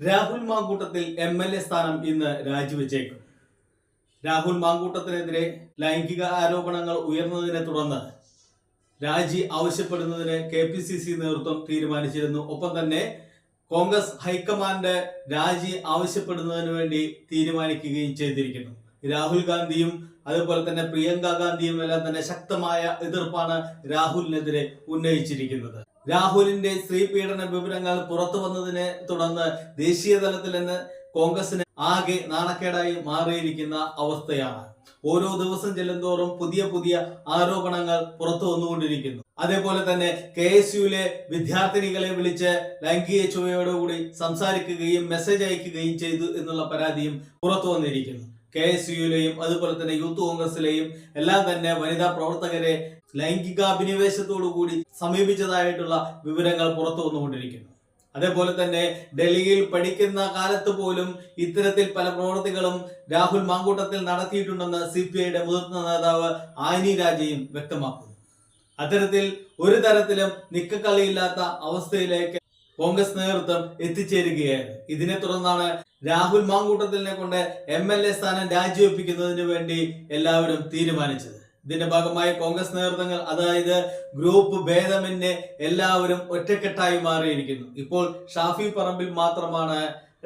Rahul Mamkootathil M L A സ്ഥാനം ഇന്ന് രാജിവെച്ചേക്കും. രാഹുൽ മാങ്കൂട്ടത്തിനെതിരെ ലൈംഗിക ആരോപണങ്ങൾ ഉയർന്നതിനെ തുടർന്ന് രാജി ആവശ്യപ്പെടുന്നതിന് കെ പി സി സി നേതൃത്വം തീരുമാനിച്ചിരുന്നു. ഒപ്പം തന്നെ കോൺഗ്രസ് ഹൈക്കമാൻഡ് രാജി ആവശ്യപ്പെടുന്നതിന് വേണ്ടി തീരുമാനിക്കുകയും ചെയ്തിരിക്കുന്നു. രാഹുൽ ഗാന്ധിയും അതുപോലെ തന്നെ പ്രിയങ്ക ഗാന്ധിയും എല്ലാം തന്നെ ശക്തമായ എതിർപ്പാണ് രാഹുലിനെതിരെ ഉന്നയിച്ചിരിക്കുന്നത്. രാഹുലിന്റെ സ്ത്രീ പീഡന വിവരങ്ങൾ പുറത്തു വന്നതിനെ തുടർന്ന് ദേശീയ തലത്തിൽ നിന്ന് കോൺഗ്രസിന് ആകെ നാണക്കേടായി മാറിയിരിക്കുന്ന അവസ്ഥയാണ്. ഓരോ ദിവസം ചെല്ലുന്തോറും പുതിയ പുതിയ ആരോപണങ്ങൾ പുറത്തു വന്നുകൊണ്ടിരിക്കുന്നു. അതേപോലെ തന്നെ കെ എസ് യുവിലെ വിദ്യാർത്ഥിനികളെ വിളിച്ച് ലൈംഗിക ചുവയോടുകൂടി സംസാരിക്കുകയും മെസ്സേജ് അയക്കുകയും ചെയ്തു എന്നുള്ള പരാതിയും പുറത്തു വന്നിരിക്കുന്നു. കെ എസ് യുയിലെയും അതുപോലെ തന്നെ യൂത്ത് കോൺഗ്രസിലെയും എല്ലാം തന്നെ വനിതാ പ്രവർത്തകരെ ലൈംഗികാഭിനിവേശത്തോടു കൂടി സമീപിച്ചതായിട്ടുള്ള വിവരങ്ങൾ പുറത്തു വന്നുകൊണ്ടിരിക്കുന്നു. അതേപോലെ തന്നെ ഡൽഹിയിൽ പഠിക്കുന്ന കാലത്ത് പോലും ഇത്തരത്തിൽ പല പ്രവർത്തികളും രാഹുൽ മാങ്കൂട്ടത്തിൽ നടത്തിയിട്ടുണ്ടെന്ന് സി പി ഐയുടെ മുതിർന്ന നേതാവ് ആനി രാജയും വ്യക്തമാക്കുന്നു. അത്തരത്തിൽ ഒരു തരത്തിലും നിക്കക്കളിയില്ലാത്ത അവസ്ഥയിലേക്ക് കോൺഗ്രസ് നേതൃത്വം എത്തിച്ചേരുകയായിരുന്നു ഇതിനെ തുടർന്നാണ് രാഹുൽ മാങ്കൂട്ടത്തിനെ കൊണ്ട് എം എൽ എ സ്ഥാനം രാജിവെപ്പിക്കുന്നതിന് വേണ്ടി എല്ലാവരും തീരുമാനിച്ചത്. ഇതിന്റെ ഭാഗമായി കോൺഗ്രസ് നേതൃത്വങ്ങൾ അതായത് ഗ്രൂപ്പ് ഭേദമന്യേ എല്ലാവരും ഒറ്റക്കെട്ടായി മാറിയിരിക്കുന്നു. ഇപ്പോൾ ഷാഫി പറമ്പിൽ മാത്രമാണ്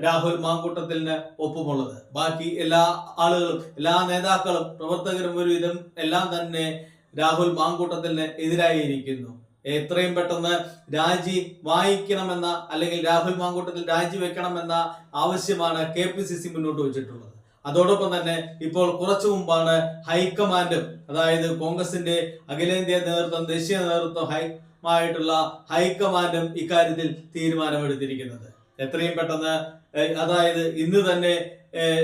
രാഹുൽ മാങ്കൂട്ടത്തിന് ഒപ്പമുള്ളത്. ബാക്കി എല്ലാ ആളുകളും എല്ലാ നേതാക്കളും പ്രവർത്തകരും ഒരുവിധം എല്ലാം തന്നെ രാഹുൽ മാങ്കൂട്ടത്തിന് എതിരായിരിക്കുന്നു എത്രയും പെട്ടെന്ന് രാജി വായിക്കണമെന്ന അല്ലെങ്കിൽ രാഹുൽ മാങ്കൂട്ടത്തിൽ രാജി വെക്കണമെന്ന ആവശ്യമാണ് കെ പി സി സി മുന്നോട്ട് വെച്ചിട്ടുള്ളത്. അതോടൊപ്പം തന്നെ ഇപ്പോൾ കുറച്ചു മുമ്പാണ് ഹൈക്കമാൻഡും അതായത് കോൺഗ്രസിന്റെ അഖിലേന്ത്യാ നേതൃത്വം ദേശീയ നേതൃത്വം ഹൈ ആയിട്ടുള്ള ഹൈക്കമാൻഡും ഇക്കാര്യത്തിൽ തീരുമാനമെടുത്തിരിക്കുന്നത്. എത്രയും പെട്ടെന്ന് അതായത് ഇന്ന് തന്നെ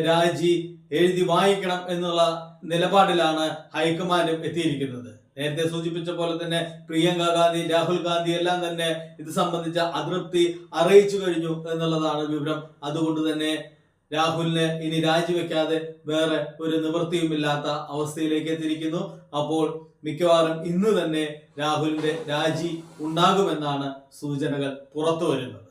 രാജി എഴുതി വായിക്കണം എന്നുള്ള നിലപാടിലാണ് ഹൈക്കമാൻഡും എത്തിയിരിക്കുന്നത്. നേരത്തെ സൂചിപ്പിച്ച പോലെ തന്നെ പ്രിയങ്ക ഗാന്ധി രാഹുൽ ഗാന്ധി എല്ലാം തന്നെ ഇത് സംബന്ധിച്ച അതൃപ്തി അറിയിച്ചു കഴിഞ്ഞു എന്നുള്ളതാണ് വിവരം. അതുകൊണ്ട് തന്നെ രാഹുലിന് ഇനി രാജിവെക്കാതെ വേറെ ഒരു നിവൃത്തിയുമില്ലാത്ത അവസ്ഥയിലേക്ക് എത്തിയിരിക്കുന്നു. അപ്പോൾ മിക്കവാറും ഇന്ന് തന്നെ രാഹുലിന്റെ രാജി ഉണ്ടാകുമെന്നാണ് സൂചനകൾ പുറത്തു വരുന്നത്.